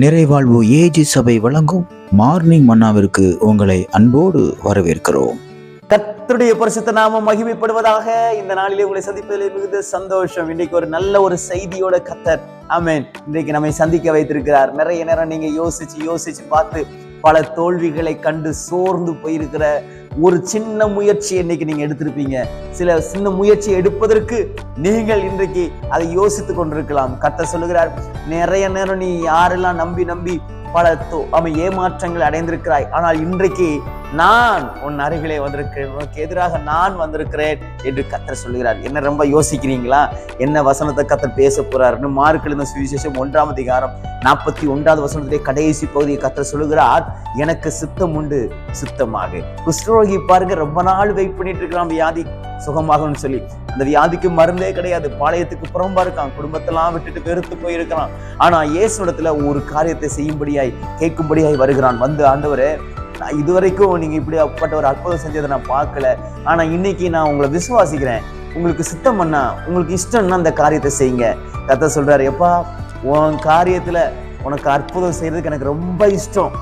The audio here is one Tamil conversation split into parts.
நிறைவாழ்வு ஏஜி சபை வழங்கும் மார்னிங் மன்னாவிற்கு உங்களை அன்போடு வரவேற்கிறோம். கர்த்தருடைய பரிசுத்த நாமம் மகிமைப்படுவதாக இந்த நாளிலே உங்களை சந்திப்பதில் மிகுந்த சந்தோஷம். இன்னைக்கு ஒரு நல்ல ஒரு செய்தியோட கத்தர். ஆமேன். இன்றைக்கு நம்மை சந்திக்க வைத்திருக்கிறார். நிறைய நேரம் நீங்க யோசிச்சு யோசிச்சு பார்த்து பல தோல்விகளை கண்டு சோர்ந்து போயிருக்கிற ஒரு சின்ன முயற்சி இன்னைக்கு நீங்க எடுத்திருப்பீங்க? சில சின்ன முயற்சி எடுப்பதற்கு நீங்கள் இன்றைக்கு அதை யோசித்து கொண்டிருக்கலாம். கத்த சொல்லுகிறார் நிறைய நேரம் நீ யாரெல்லாம் நம்பி நம்பி பல தோ- அவன் ஏமாற்றங்கள் அடைந்திருக்கிறாய். ஆனால் இன்றைக்கு நான் உன் அருகிலே வந்திருக்கிறேன். உனக்கு எதிராக நான் வந்திருக்கிறேன் என்று கத்தர் சொல்லுகிறார். என்ன ரொம்ப யோசிக்கிறீங்களா? என்ன வசனத்தை கத்தர் பேச போறாருன்னு மார்க் எழுதின சுவிசேஷம் ஒன்றாம் அதிகாரம் நாற்பத்தி ஒன்றாவது வசனத்திலே கடைசி பகுதியை கத்தர் சொல்லுகிறார். எனக்கு சித்தம் உண்டு சித்தமாக. குஷ்டரோகி பாருங்க ரொம்ப நாள் வெயிட் பண்ணிட்டு இருக்கிறான். வியாதி சுகமாகும்னு சொல்லி. அந்த வியாதிக்கு மருந்தே கிடையாது. பாளையத்துக்கு புறம்பா இருக்கான். குடும்பத்தெல்லாம் விட்டுட்டு வெறுத்து போயிருக்கிறான். ஆனா இயேசுடத்துல ஒரு காரியத்தை செய்யும்படியாய் கேட்கும்படியாய் வருகிறான். வந்து ஆண்டவரே நான் இதுவரைக்கும் நீங்க இப்படி அப்பட்ட ஒரு அற்புதம் செஞ்சதை நான் பார்க்கல. ஆனா இன்னைக்கு நான் உங்களை விசுவாசிக்கிறேன். உங்களுக்கு சித்தம் பண்ணா உங்களுக்கு இஷ்டம்னா அந்த காரியத்தை செய்யுங்க. கத்த சொல்றாரு எப்பா உன் காரியத்துல உனக்கு அற்புதம் செய்யறதுக்கு எனக்கு ரொம்ப இஷ்டம்.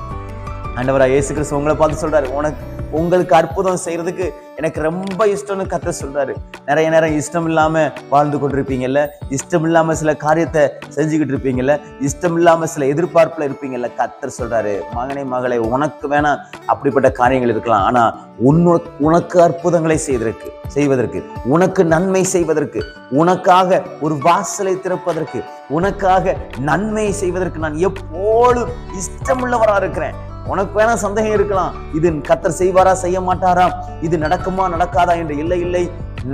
ஆண்டவரா இயேசு கிறிஸ்து உங்களை பார்த்து சொல்றாரு உனக்கு உங்களுக்கு அற்புதம் செய்யறதுக்கு எனக்கு ரொம்ப இஷ்டம்னு கத்த சொல்றாரு. நிறைய நேரம் இஷ்டம் இல்லாம வாழ்ந்து கொண்டிருப்பீங்கல்ல இஷ்டம் இல்லாம சில காரியத்தை செஞ்சுக்கிட்டு இருப்பீங்கல்ல இஷ்டம் இல்லாம சில எதிர்பார்ப்புல இருப்பீங்கல்ல கத்தர் சொல்றாரு மகனே மகளை உனக்கு வேணா அப்படிப்பட்ட காரியங்கள் இருக்கலாம். ஆனா உன்னு உனக்கு அற்புதங்களை செய்திருக்கு செய்வதற்கு உனக்கு நன்மை செய்வதற்கு உனக்காக ஒரு வாசலை திறப்பதற்கு உனக்காக நன்மை செய்வதற்கு நான் எப்போதும் இஷ்டமுள்ளவராக இருக்கிறேன். உனக்கு வேணா சந்தேகம் இருக்கலாம். இது கத்தர் செய்வாரா செய்ய மாட்டாரா? இது நடக்குமா நடக்காதா என்று இல்லை இல்லை.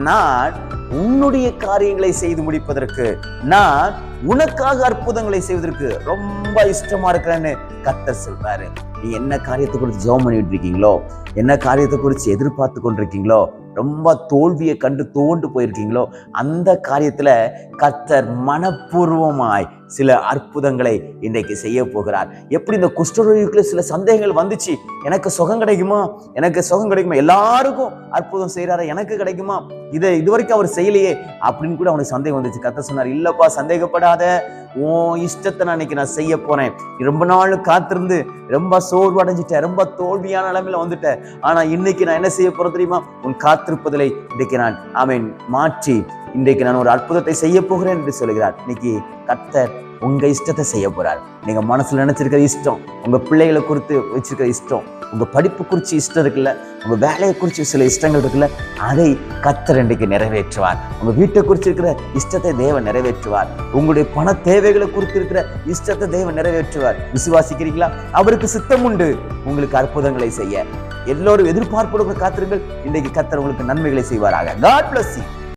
நான் உன்னுடைய காரியங்களை செய்து முடிப்பதற்கு நான் உனக்காக அற்புதங்களை செய்வதற்கு ரொம்ப இஷ்டமா இருக்கிறேன்னு கத்தர் சொல்றாரு. நீ என்ன காரியத்தை குறித்து ஜெபம் பண்ணிட்டு இருக்கீங்களோ? என்ன காரியத்தை குறித்து எதிர்பார்த்து கொண்டிருக்கீங்களோ? ரொம்ப தோல்வியை கண்டு தோண்டு போயிருக்கீங்களோ அந்த காரியத்தில் கர்த்தர் மனப்பூர்வமாய் சில அற்புதங்களை இன்றைக்கு செய்ய போகிறார். எப்படி இந்த குஷ்டரோகிக்குள்ள சில சந்தேகங்கள் வந்துச்சு? எனக்கு சுகம் கிடைக்குமா? எனக்கு சுகம் கிடைக்குமா? எல்லாருக்கும் அற்புதம் செய்கிறாரு எனக்கு கிடைக்குமா? இதை இதுவரைக்கும் அவர் செய்யலையே அப்படின்னு கூட அவனுக்கு சந்தேகம் வந்துச்சு. கத்த சொன்னார் இல்லப்பா சந்தேகப்படாத. உன் இஷ்டத்தை நான் இன்னைக்கு நான் செய்ய போறேன். ரொம்ப நாள் காத்திருந்து ரொம்ப சோர்வு அடைஞ்சிட்டேன் ரொம்ப தோல்வியான நிலைமையில வந்துட்டேன் ஆனா இன்னைக்கு நான் என்ன செய்ய போறேன் தெரியுமா? உன் காத்திருப்பதிலை இன்றைக்கு நான் அவன் மாற்றி இன்றைக்கு நான் ஒரு அற்புதத்தை செய்ய போகிறேன் என்று சொல்கிறார். இன்னைக்கு கத்தர் உங்கள் இஷ்டத்தை செய்ய போகிறார் நீங்கள் மனசில் நினச்சிருக்கிற இஷ்டம் உங்கள் பிள்ளைகளை குறித்து வச்சிருக்கிற இஷ்டம் உங்கள் படிப்பு குறித்து இஷ்டம் இருக்குல்ல உங்கள் வேலையை குறித்து சில இஷ்டங்கள் இருக்குல்ல அதை கத்தர் இன்றைக்கு நிறைவேற்றுவார். உங்கள் வீட்டை குறித்து இருக்கிற இஷ்டத்தை தேவன் நிறைவேற்றுவார். உங்களுடைய பண தேவைகளை குறித்து இருக்கிற இஷ்டத்தை தேவன் நிறைவேற்றுவார். விசுவாசிக்கிறீங்களா? அவருக்கு சித்தம் உண்டு. உங்களுக்கு அற்புதங்களை செய்ய. எல்லோரும் எதிர்பார்ப்போடு காத்திருங்கள். இன்றைக்கு கத்தர் உங்களுக்கு நன்மைகளை செய்வாராக. God bless you